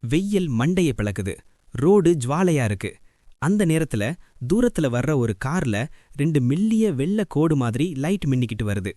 வெயில் மண்டைய பிளக்குது. ரோடு ஜுவாலையா இருக்கு. அந்த நேரத்துல தூரத்துல வர்ற ஒரு கார்ல ரெண்டு மில்லிய வெள்ள கோடு மாதிரி லைட் மின்னிக்கிட்டு வருது.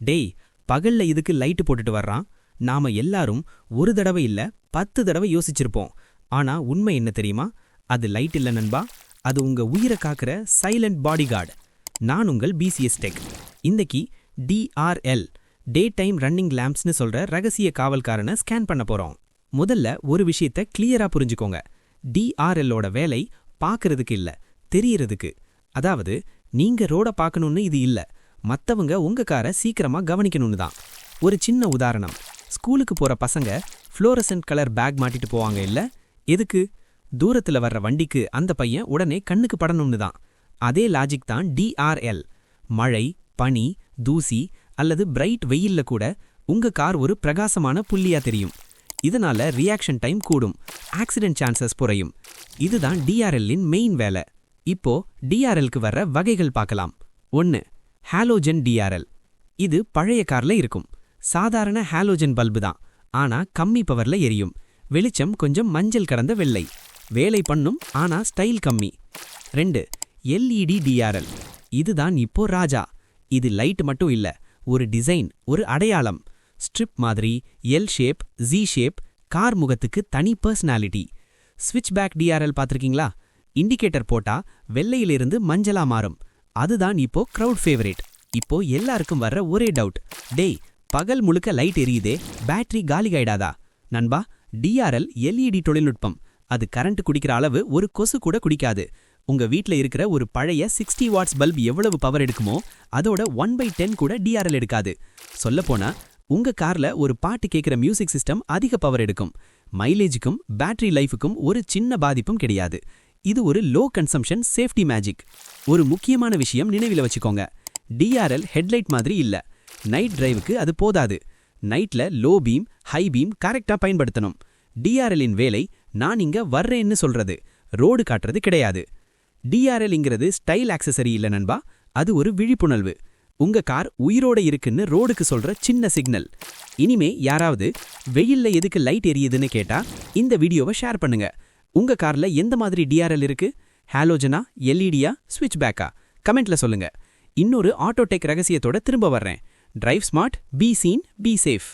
டேய் பகல்ல இதுக்கு லைட் போட்டுட்டு வர்றான். நாம எல்லாரும் ஒரு தடவை இல்ல பத்து தடவை யோசிச்சிருப்போம். ஆனா உண்மை என்ன தெரியுமா? அது லைட் இல்ல நண்பா. அது உங்க உயிரை காக்கிற சைலண்ட் பாடிகார்டு. நான் உங்கள் பிசிஎஸ் டெக் இன்னைக்கு டிஆர்எல் டே டைம் ரன்னிங் லேம்ப்ஸ்னு சொல்ற ரகசிய காவல்காரனை ஸ்கேன் பண்ண போறோம். முதல்ல ஒரு விஷயத்த கிளியரா புரிஞ்சுக்கோங்க. டிஆர்எல்லோட வேலை பார்க்கறதுக்கு இல்ல தெரியறதுக்கு. அதாவது நீங்க ரோட பார்க்கணும்னு இது இல்ல. மத்தவங்க உங்க காரை சீக்கிரமா கவனிக்கணும்னு தான். ஒரு சின்ன உதாரணம். ஸ்கூலுக்கு போற பசங்க ஃப்ளோரசன்ட் கலர் பேக் மாட்டிட்டு போவாங்க இல்ல? எதுக்கு? தூரத்துல வர்ற வண்டிக்கு அந்த பையன் உடனே கண்ணுக்கு படணும்னு தான். அதே லாஜிக் தான் டிஆர்எல் மழை பனி தூசி அல்லது பிரைட் வெயில்ல கூட உங்க கார் ஒரு பிரகாசமான புள்ளியா தெரியும். இதனால ரியாக்ஷன் டைம் கூடும். ஆக்சிடென்ட் சான்சஸ் குறையும். இதுதான் டிஆர்எல்லின் மெயின் வேலை. இப்போ டிஆர்எல்க்கு வர்ற வகைகள் பார்க்கலாம். ஒன்று ஹாலோஜன் டிஆர்எல் இது பழைய கார்ல இருக்கும். சாதாரண ஹாலோஜன் பல்பு தான். ஆனா கம்மி பவர்ல எரியும். வெளிச்சம் கொஞ்சம் மஞ்சள் கடந்த வெள்ளை. வேலை பண்ணும் ஆனா ஸ்டைல் கம்மி. ரெண்டு எல்இடி டிஆர்எல் இதுதான் இப்போ ராஜா. இது லைட் மட்டும் இல்ல ஒரு டிசைன் ஒரு அடையாளம். ஸ்ட்ரிப் மாதிரி L shape G shape car முகத்துக்கு தனி பர்சனாலிட்டி. ஸ்விட்ச் பேக் டிஆர்எல் பார்த்துருக்கீங்களா? இண்டிகேட்டர் போட்டா வெள்ளையிலிருந்து மஞ்சளா மாறும். அதுதான் இப்போ க்ரௌட் ஃபேவரேட் இப்போ எல்லாருக்கும் வர்ற ஒரே டவுட் டேய் பகல் முழுக்க லைட் எரியுதே பேட்டரி காலிகாயிடாதா நண்பா டிஆர்எல் எல்இடி தொழில்நுட்பம். அது கரண்ட் குடிக்கிற அளவு ஒரு கொசு கூட குடிக்காது. உங்க வீட்டில் இருக்கிற ஒரு பழைய சிக்ஸ்டி வாட்ஸ் பல்ப் எவ்வளவு பவர் எடுக்குமோ அதோட ஒன் பை டென் கூட டிஆர்எல் எடுக்காது. சொல்லப்போனா உங்க கார்ல ஒரு பாட்டு கேட்கிற மியூசிக் சிஸ்டம் அதிக பவர் எடுக்கும். மைலேஜுக்கும் பேட்டரி லைஃபுக்கும் ஒரு சின்ன பாதிப்பும் கிடையாது. இது ஒரு லோ கன்சம்ஷன் சேஃப்டி மேஜிக் ஒரு முக்கியமான விஷயம் நினைவில் வச்சுக்கோங்க. டிஆர்எல் ஹெட்லைட் மாதிரி இல்ல. நைட் டிரைவுக்கு அது போதாது. நைட்ல லோ பீம் ஹை பீம் கரெக்டா பயன்படுத்தணும். டிஆர்எல்லின் வேலை நான் இங்க வர்றேன்னு சொல்றது. ரோடு காட்டுறது கிடையாது. டிஆர்எல்ங்கிறது ஸ்டைல் ஆக்சசரி இல்ல நண்பா. அது ஒரு விழிப்புணர்வு. உங்க கார் உயிரோட இருக்குன்னு ரோடுக்கு சொல்ற சின்ன சிக்னல். இனிமே யாராவது வெயில்ல எதுக்கு லைட் எரியுதுன்னு கேட்டா இந்த வீடியோவை ஷேர் பண்ணுங்க. உங்க கார்ல எந்த மாதிரி டிஆர்எல் இருக்கு? ஹாலோஜனா எல்இடியா ஸ்விட்ச் பேக்கா? கமெண்ட்ல சொல்லுங்க. இன்னொரு ஆட்டோடெக் ரகசியத்தோட திரும்ப வர்றேன். Drive smart be seen be safe.